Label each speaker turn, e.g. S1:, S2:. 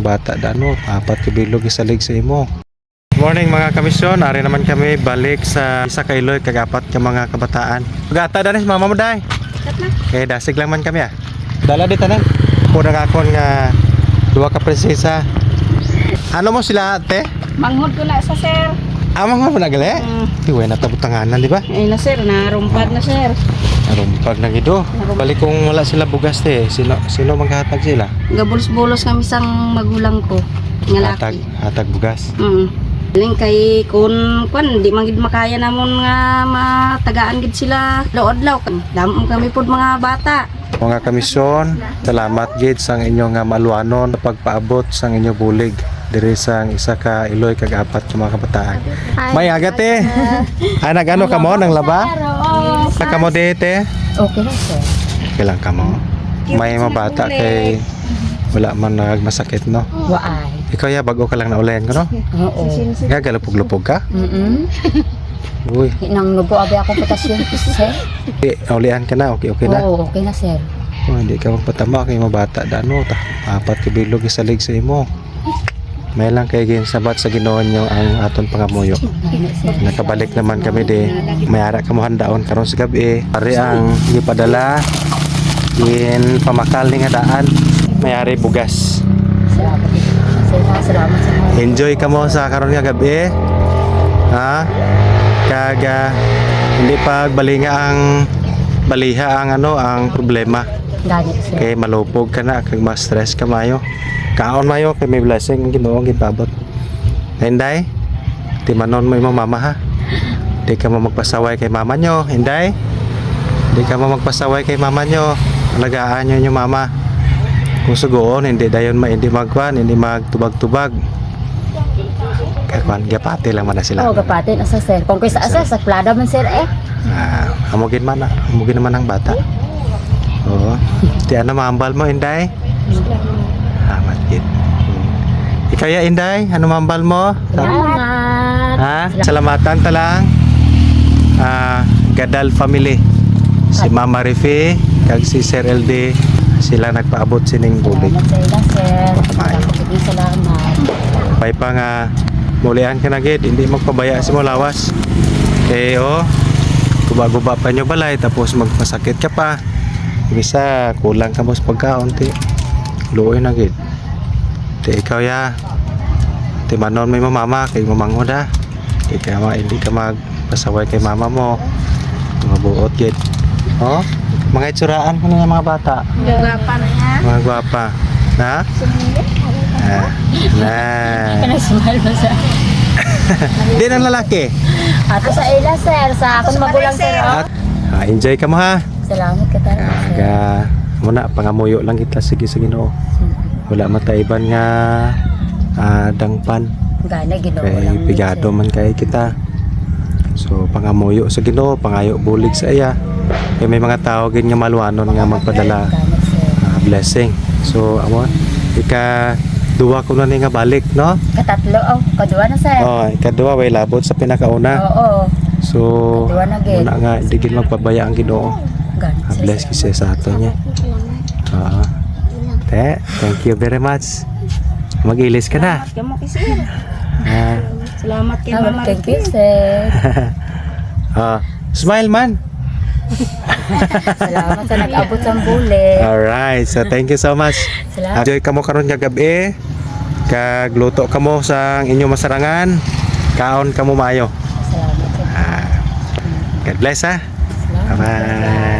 S1: mga bata dano apat ka bilog isalig sa imo Morning mga kamisyon, ari naman kami balik sa isa ka Iloy kag apat ka mga kabataan. Gata danis mama mo day. Kay dasig lang man kami ah. Dala di tanan. Pura nga akon nga duha ka prinsesa. Ano mo sila ate?
S2: Manghod ko na sa sir.
S1: Amang mo nagali?
S2: Mm.
S1: Iwe na tabutanganan di ba?
S2: Ay na sir, narumpad na sir.
S1: Arumpag na gido. Balik kung wala sila bugas te, sino sino maghatag sila?
S2: Gabulos-bulos kami sang magulang ko. Nga
S1: Hatag,
S2: laki.
S1: hatag bugas.
S2: Mm. Ling kay kun kun di man gid makaya namon nga matagaan gid sila adlaw kan. Damo kami pod mga bata.
S1: Mga kamisyon, salamat gid sang inyo nga maluanon pagpaabot sang inyo bulig diri sang isa ka Iloy kag apat ka mga kabataan. May agate. Ay nagano ka mo nang laba? Sa kamo dete?
S2: Okay na sir.
S1: Kailan ka mo? May mga bata kay wala man nagmasakit no.
S2: Waay.
S1: Ikaw ya bago ka lang naulayan ko no.
S2: Oo.
S1: Gagalupog-lupog ka?
S2: Mm.
S1: Uy,
S2: Nang nubo abi ako potasyon sir.
S1: di, naulian ka na. Okay, okay na.
S2: Oo, okay na sir.
S1: Oh, hindi ka magpatama kay mga bata dano ta. Apat ka bilog sa imo. May lang kay gin sabat sa Ginoo nyo ang aton pangamuyo. Nakabalik naman kami di. May ara ka mo handaon karon sa gabi. Pare ang gipadala in pamakal ni nga daan. May ari bugas. Enjoy ka mo sa karon nga gabi. Ha? Kaga hindi pagbalinga ang baliha ang ano ang problema.
S2: Gani sir.
S1: Kay malupog ka na kag ma-stress ka mayo. Kaon mayo kay may blessing ang Ginoo gipabot. Hinday. Di manon mo imong mama ha. Di ka mo magpasaway kay mama nyo, hinday. Di ka mo magpasaway kay mama nyo. Alagaan nyo yung mama. Kung sugoon, hindi dayon ma hindi magkwan, hindi magtubag-tubag. Kaya kwan, gapati lang man na sila.
S2: Oo, kapatin asa sir. Kung kaysa asa sa plada man sir eh.
S1: Ah, amugin man na, amugin naman ang bata. Oo. Di ano maambal mo, Inday? Amat gid. Hmm. Ikaw ya, Inday, ano maambal mo?
S2: Salamat.
S1: Ha? Salamatan ta lang. Ah, Gadal family. Si Mama Rifi, kag si Sir LD, sila nagpaabot sining bulig.
S2: Salamat sa ila sir.
S1: Kumain.
S2: Salamat. Salamat.
S1: Pay pa nga mulian ka na gid, hindi magpabaya si mo lawas. Eh oh, guba-guba pa nyo balay tapos magpasakit ka pa. Bisa kulang ka mo sa pagkaon ti. Luoy na gid. Ti ikaw ya. Ti manon yung mama kay mamangod ha. Di ka ma, hindi ka magpasaway kay mama mo. Mabuot gid. Oh, mga itsuraan ko na mga bata.
S2: Gapa na yan.
S1: Mga gwapa. Na? Ah, na.
S2: Kana-smile ba sa?
S1: Di ng lalaki.
S2: Ato sa ila sir. Sa akong magulang sir. oh.
S1: At, ah, enjoy ka mo ha.
S2: Salamat ka talaga sir.
S1: Kaga muna pangamuyo lang kita sige sa Ginoo. Wala mataiban nga ah, dangpan
S2: Gana ginoo
S1: kay
S2: lang.
S1: pigado man kay kita. So pangamuyo sa Ginoo, pangayo bulig sa iya. Kay may mga tao gid nga maluanon nga magpadala ah, blessing. So amo ika duwa ko na ni nga balik no.
S2: Katatlo oh. Kadua na sir.
S1: Oh, ikaduha way labot sa pinakauna.
S2: Oo.
S1: So
S2: Kadua na gid.
S1: muna nga hindi gid magpabaya ang Ginoo. Ah, bless kasi sa ato niya. Oo. Te, thank you very much. Mag-ilis ka na. Ah,
S2: Salamat kay Mama. Thank you sir.
S1: ah, smile man.
S2: Salamat sa nag-abot sa buli.
S1: Alright, so thank you so much.
S2: Salamat.
S1: Enjoy ka mo karon kagabi. Kag luto ka mo sa inyong masarangan. Kaon ka mo mayo.
S2: Salamat.
S1: Ah, God bless ha.
S2: Salamat.
S1: Bye-bye.